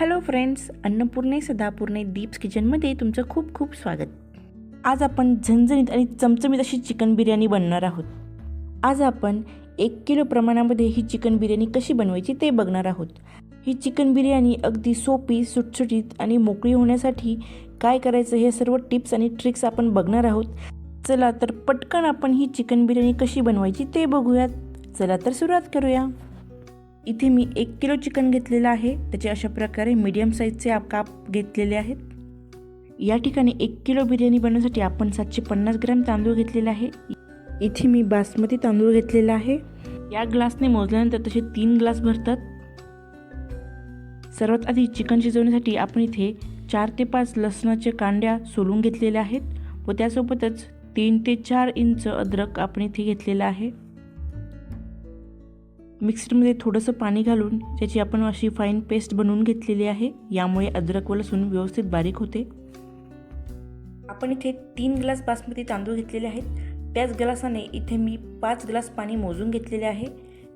Hello friends अन्नपूर्णे सदापूर्णे दीप्स किचनमध्ये तुमचं खूप खूप स्वागत. आज आपण झणझणीत आणि चमचमीत अशी चिकन बिर्याणी बनणार आहोत. आज आपण एक किलो प्रमाणामध्ये ही चिकन बिर्याणी कशी बनवायची ते बघणार आहोत. ही चिकन बिर्याणी अगदी सोपी सुटसुटीत आणि मोकळी होण्यासाठी काय करायचं हे सर्व टिप्स आणि ट्रिक्स आपण बघणार आहोत. चला तर पटकन आपण ही चिकन बिर्याणी कशी बनवायची ते बघूयात. चला तर सुरुवात करूया. इथे मी एक किलो चिकन घेतलेलं आहे. त्याचे अशा प्रकारे मीडियम साईजचे काप घेतलेले आहेत. या ठिकाणी एक किलो बिर्याणी बनवण्यासाठी आपण सातशे पन्नास ग्रॅम तांदूळ घेतलेला आहे. इथे मी बासमती तांदूळ घेतलेला आहे. या ग्लासने मोजल्यानंतर तसे तीन ग्लास भरतात. सर्वात आधी चिकन शिजवण्यासाठी आपण इथे चार ते पाच लसणाच्या कांड्या सोलून घेतलेल्या आहेत व त्यासोबतच तीन ते चार इंच अद्रक आपण इथे घेतलेलं आहे. मिक्सरमध्ये थोडंसं पाणी घालून त्याची आपण अशी फाईन पेस्ट बनवून घेतलेली आहे यामुळे अद्रक व लसूण व्यवस्थित बारीक होते. आपण इथे तीन ग्लास बासमती तांदूळ घेतलेले आहेत. त्याच ग्लासाने इथे मी पाच ग्लास पाणी मोजून घेतलेले आहे.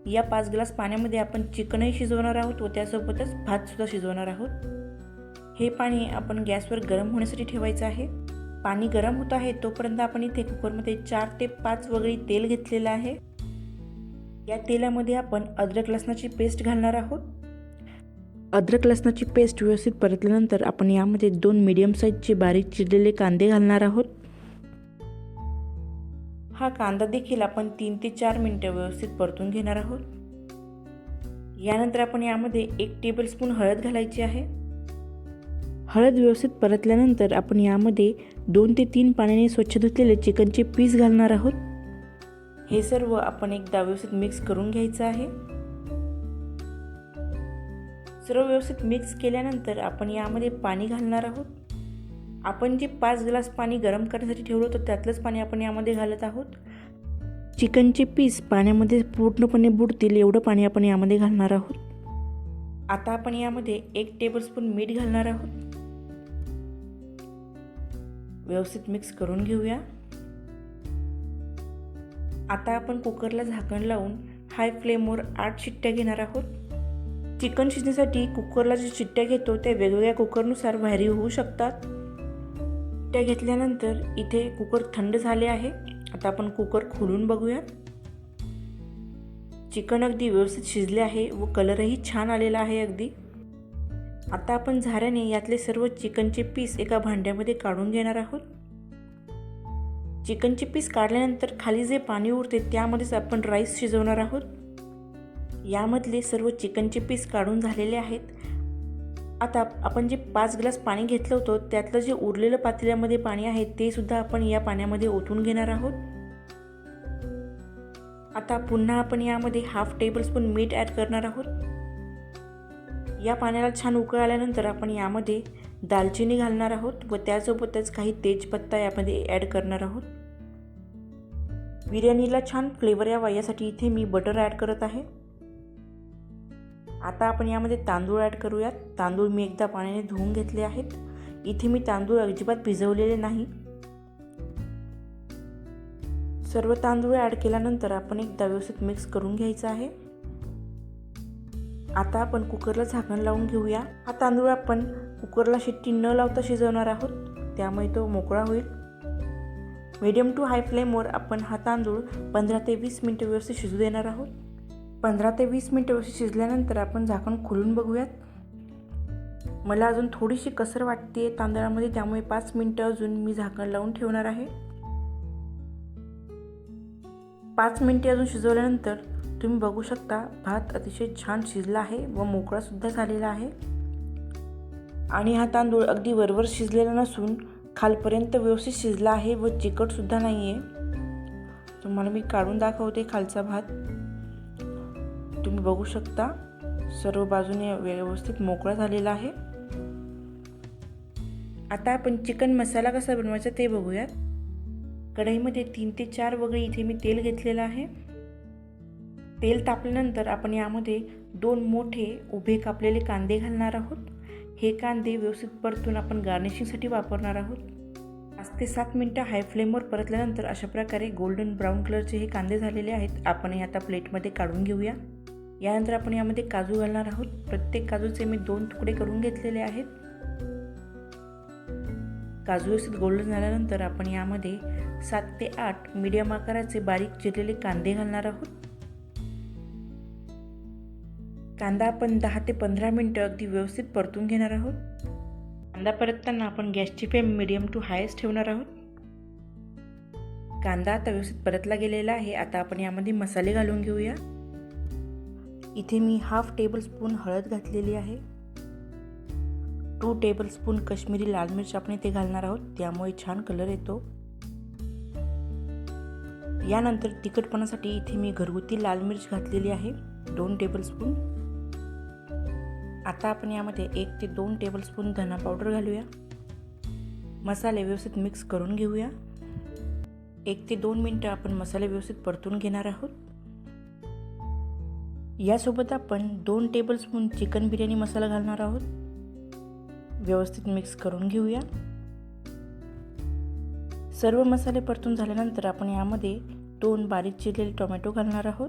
या पाच ग्लास पाण्यामध्ये आपण चिकनही शिजवणार आहोत व त्यासोबतच भातसुद्धा शिजवणार आहोत. हे पाणी आपण गॅसवर गरम होण्यासाठी ठेवायचं आहे. पाणी गरम होत आहे तोपर्यंत आपण इथे कुकरमध्ये चार ते पाच वगळी तेल घेतलेलं आहे. या तेलामध्ये आपण अद्रक लसणाची पेस्ट घालणार आहोत. अद्रक लसणाची पेस्ट व्यवस्थित परतल्यानंतर आपण यामध्ये दोन मीडियम साईजचे बारीक चिरलेले कांदे घालणार आहोत. हा कांदा देखील आपण तीन ते चार मिनटं व्यवस्थित परतून घेणार आहोत. यानंतर आपण यामध्ये एक टेबलस्पून हळद घालायची आहे. हळद व्यवस्थित परतल्यानंतर आपण यामध्ये दोन ते तीन पाण्याने स्वच्छ धुतलेले चिकनचे पीस घालणार आहोत. हे सर्व आपण एकदा व्यवस्थित मिक्स करून घ्यायचं आहे. सर्व व्यवस्थित मिक्स केल्यानंतर आपण यामध्ये पाणी घालणार आहोत. आपण जे पाच ग्लास पाणी गरम करण्यासाठी ठेवलं होतं त्यातलंच पाणी आपण यामध्ये घालत आहोत. चिकनचे पीस पाण्यामध्ये पूर्णपणे बुडतील एवढं पाणी आपण यामध्ये घालणार आहोत. आता आपण यामध्ये एक टेबलस्पून मीठ घालणार आहोत. व्यवस्थित मिक्स करून घेऊया. आता आपण कुकरला झाकण लावून हाय फ्लेमवर आठ शिट्ट्या घेणार आहोत. चिकन शिजण्यासाठी कुकरला जे शिट्ट्या घेतो त्या वेगवेगळ्या कुकरनुसार व्हॅरी होऊ शकतात. त्या घेतल्यानंतर इथे कुकर थंड झाले आहे. आता आपण कुकर खोलून बघूया चिकन अगदी व्यवस्थित शिजले आहे व कलरही छान आलेला आहे अगदी. आता आपण झाऱ्याने यातले सर्व चिकनचे पीस एका भांड्यामध्ये काढून घेणार आहोत. चिकनचे पीस काढल्यानंतर खाली जे पाणी उरते त्यामध्येच आपण राईस शिजवणार आहोत. यामधले सर्व चिकनचे पीस काढून झालेले आहेत. आता आपण जे पाच ग्लास पाणी घेतलं होतं त्यातलं जे उरलेलं पातेल्यामध्ये पाणी आहे ते सुद्धा आपण या पाण्यामध्ये ओतून घेणार आहोत. आता पुन्हा आपण यामध्ये हाफ टेबलस्पून मीठ ॲड करणार आहोत. या पाण्याला छान उकळ आल्यानंतर आपण यामध्ये दालचिनी घालणार आहोत व त्यासोबतच काही तेजपत्ता यामध्ये ॲड करणार आहोत. बिर्याणीला छान फ्लेवर यावा यासाठी इथे मी बटर ॲड करत आहे. आता आपण यामध्ये तांदूळ ॲड करूयात. तांदूळ मी एकदा पाण्याने धुवून घेतले आहेत. इथे मी तांदूळ अजिबात भिजवलेले नाही. सर्व तांदूळ ॲड केल्यानंतर आपण एकदा व्यवस्थित मिक्स करून घ्यायचं आहे. आता आपण कुकरला झाकण लावून घेऊया. हा तांदूळ आपण कुकरला शिट्टी न लावता शिजवणार आहोत. त्यामुळे तो मोकळा होईल. मिडियम टू हाय फ्लेमवर आपण हा तांदूळ पंधरा ते वीस मिनटं व्यवस्थित शिजू देणार आहोत. पंधरा ते वीस मिनटं व्यवस्थित शिजल्यानंतर आपण झाकण खोलून बघूयात. मला अजून थोडीशी कसर वाटते तांदळामध्ये त्यामुळे पाच मिनटं अजून मी झाकण लावून ठेवणार आहे. पाच मिनटे अजून शिजवल्यानंतर तुम्ही बघू शकता भात अतिशय छान शिजला आहे व मोकळासुद्धा झालेला आहे. आणि हा तांदूळ अगदी वरवर शिजलेला नसून खालपर्यंत व्यवस्थित शिजला आहे व चिकटसुद्धा नाही आहे तुम्हाला मी काढून दाखवते खालचा भात. तुम्ही बघू शकता सर्व बाजूने व्यवस्थित मोकळा झालेला आहे. आता आपण चिकन मसाला कसा बनवायचा ते बघूयात. कढईमध्ये तीन ते चार वगैरे इथे मी तेल घेतलेलं आहे. तेल तापल्यानंतर आपण यामध्ये दोन मोठे उभे कापलेले कांदे घालणार आहोत. हे कांदे व्यवस्थित परतून आपण गार्निशिंगसाठी वापरणार आहोत. पाच ते सात मिनटं हाय फ्लेमवर परतल्यानंतर अशा प्रकारे गोल्डन ब्राऊन कलरचे हे कांदे झालेले आहेत. आपण हे आता प्लेटमध्ये काढून घेऊया. यानंतर आपण यामध्ये काजू घालणार आहोत. प्रत्येक काजूचे मी दोन तुकडे करून घेतलेले आहेत. काजू व्यवस्थित गोल्डन झाल्यानंतर आपण यामध्ये सात ते आठ मीडियम आकाराचे बारीक चिरलेले कांदे घालणार आहोत. कांदा आपण दहा ते पंधरा मिनटं अगदी व्यवस्थित परतून घेणार आहोत. कांदा परतताना आपण गॅसची फ्लेम मिडियम टू हायस्ट ठेवणार आहोत. कांदा आता व्यवस्थित परतला गेलेला आहे. आता आपण यामध्ये मसाले घालून घेऊया. इथे मी हाफ टेबल स्पून हळद घातलेली आहे. टू टेबल स्पून कश्मीरी लाल मिरच आपण इथे घालणार आहोत. त्यामुळे छान कलर येतो. यानंतर तिखटपणासाठी इथे मी घरगुती लाल मिरच घातलेली आहे. दोन टेबल स्पून आता आपण यामध्ये एक ते दोन टेबलस्पून धना पावडर घालूया. मसाले व्यवस्थित मिक्स करून घेऊया. एक ते दोन मिनटं आपण मसाले व्यवस्थित परतून घेणार आहोत. यासोबत आपण दोन टेबलस्पून चिकन बिर्याणी मसाला घालणार आहोत. व्यवस्थित मिक्स करून घेऊया. सर्व मसाले परतून झाल्यानंतर आपण यामध्ये दोन बारीक चिरलेले टोमॅटो घालणार आहोत.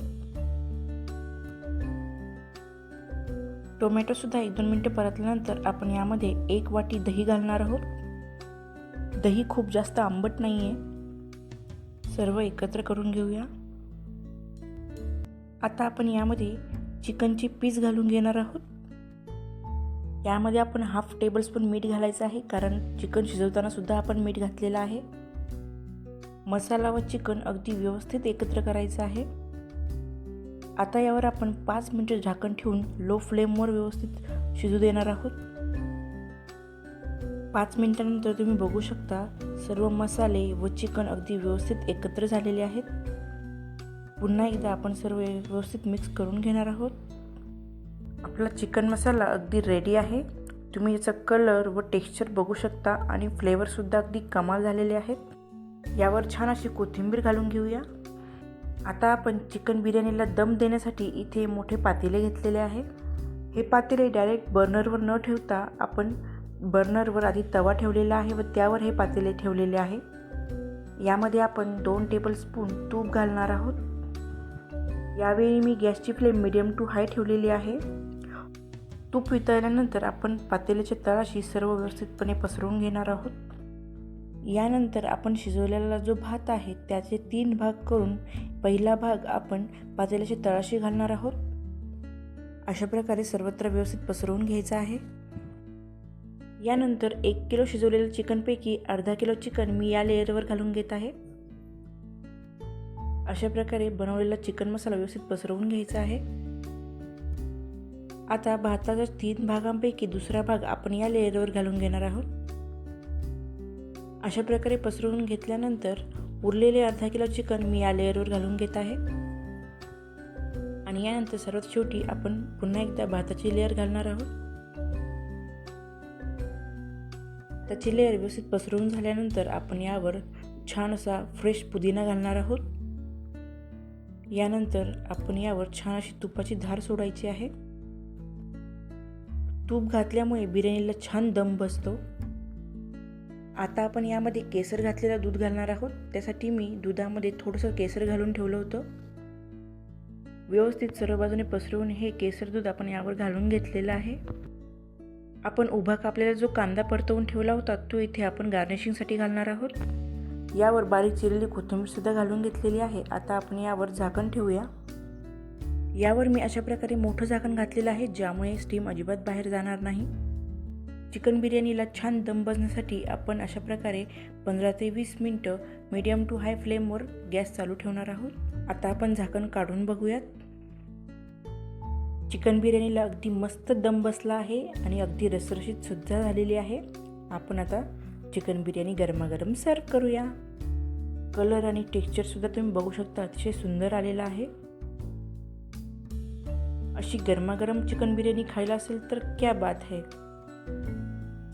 टोमॅटोसुद्धा एक दोन मिनटं परतल्यानंतर आपण यामध्ये एक वाटी दही घालणार आहोत. दही खूप जास्त आंबट नाही आहे सर्व एकत्र करून घेऊया. आता आपण यामध्ये चिकनची पीस घालून घेणार आहोत. यामध्ये आपण हाफ टेबलस्पून मीठ घालायचं आहे कारण चिकन शिजवताना सुद्धा आपण मीठ घातलेलं आहे. मसाला व चिकन अगदी व्यवस्थित एकत्र करायचं आहे. आता यावर आपण पाच मिनटं झाकण ठेवून लो फ्लेमवर व्यवस्थित शिजू देणार आहोत. पाच मिनटानंतर तुम्ही बघू शकता सर्व मसाले व चिकन अगदी व्यवस्थित एकत्र झालेले आहेत. पुन्हा एकदा आपण सर्व व्यवस्थित मिक्स करून घेणार आहोत. आपला चिकन मसाला अगदी रेडी आहे. तुम्ही याचा कलर व टेक्स्चर बघू शकता आणि फ्लेवरसुद्धा अगदी कमाल झालेले आहेत. यावर छान अशी कोथिंबीर घालून घेऊया. आता आपण चिकन बिर्याणीला दम देण्यासाठी इथे मोठे पातेले घेतलेले आहे. हे पातेले डायरेक्ट बर्नरवर न ठेवता आपण बर्नरवर आधी तवा ठेवलेला आहे व त्यावर हे पातेले ठेवलेले आहे. यामध्ये आपण दोन टेबल स्पून तूप घालणार आहोत. यावेळी मी गॅसची फ्लेम मिडियम टू हाय ठेवलेली आहे. तूप वितळल्यानंतर आपण पातेल्याच्या तळाशी सर्व व्यवस्थितपणे पसरवून घेणार आहोत. यानंतर आपण शिजवलेला जो भात आहे त्याचे तीन भाग करून पहिला भाग आपण पातेल्याच्या तळाशी घालणार आहोत. अशा प्रकारे सर्वत्र व्यवस्थित पसरवून घ्यायचा आहे. यानंतर एक किलो शिजवलेल्या चिकनपैकी अर्धा किलो चिकन मी या लेअरवर घालून घेत आहे. अशा प्रकारे बनवलेला चिकन मसाला व्यवस्थित पसरवून घ्यायचा आहे. आता भाताच्या तीन भागांपैकी दुसरा भाग आपण या लेअरवर घालून घेणार आहोत. अशा प्रकारे पसरवून घेतल्यानंतर उरलेले अर्धा किलो चिकन मी या लेअरवर घालून घेत आहे. आणि यानंतर सर्वात शेवटी आपण पुन्हा एकदा भाताची लेअर घालणार आहोत. त्याची लेअर व्यवस्थित पसरवून झाल्यानंतर आपण यावर छान असा फ्रेश पुदिना घालणार आहोत. यानंतर आपण यावर छान अशी तुपाची धार सोडायची आहे. तूप घातल्यामुळे बिर्याणीला छान दम बसतो. आता आपण यामध्ये केसर घातलेलं दूध घालणार आहोत. त्यासाठी मी दुधामध्ये थोडंसं केसर घालून ठेवलं होतं. व्यवस्थित सर्व बाजूने पसरवून हे केसर दूध आपण यावर घालून घेतलेलं आहे. आपण उभा कापलेला जो कांदा परतवून ठेवला होता तो इथे आपण गार्निशिंगसाठी घालणार आहोत. यावर बारीक चिरलेली कोथिंबीरसुद्धा घालून घेतलेली आहे. आता आपण यावर झाकण ठेवूया. यावर मी अशा प्रकारे मोठं झाकण घातलेलं आहे ज्यामुळे स्टीम अजिबात बाहेर जाणार नाही. चिकन बिर्याणीला छान दम बसण्यासाठी आपण अशा प्रकारे पंधरा ते वीस मिनटं मीडियम टू हाय फ्लेमवर गॅस चालू ठेवणार आहोत. आता आपण झाकण काढून बघूयात. चिकन बिर्याणीला अगदी मस्त दम बसला आहे आणि अगदी रसरशीत सुद्धा झालेली आहे. आपण आता चिकन बिर्याणी गरमागरम सर्व करूया. कलर आणि टेक्स्चरसुद्धा तुम्ही बघू शकता अतिशय सुंदर आलेला आहे. अशी गरमागरम चिकन बिर्याणी खायला असेल तर क्या बात है.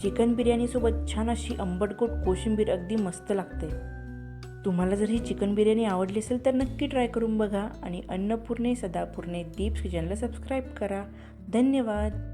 चिकन बिर्याणीसोबत छान अशी आंबटगोट कोशिंबीर अगदी मस्त लागते. तुम्हाला जर ही चिकन बिर्याणी आवडली असेल तर नक्की ट्राय करून बघा आणि अन्नपूर्णे सदापूर्णे दीप्स किचनला सबस्क्राईब करा. धन्यवाद.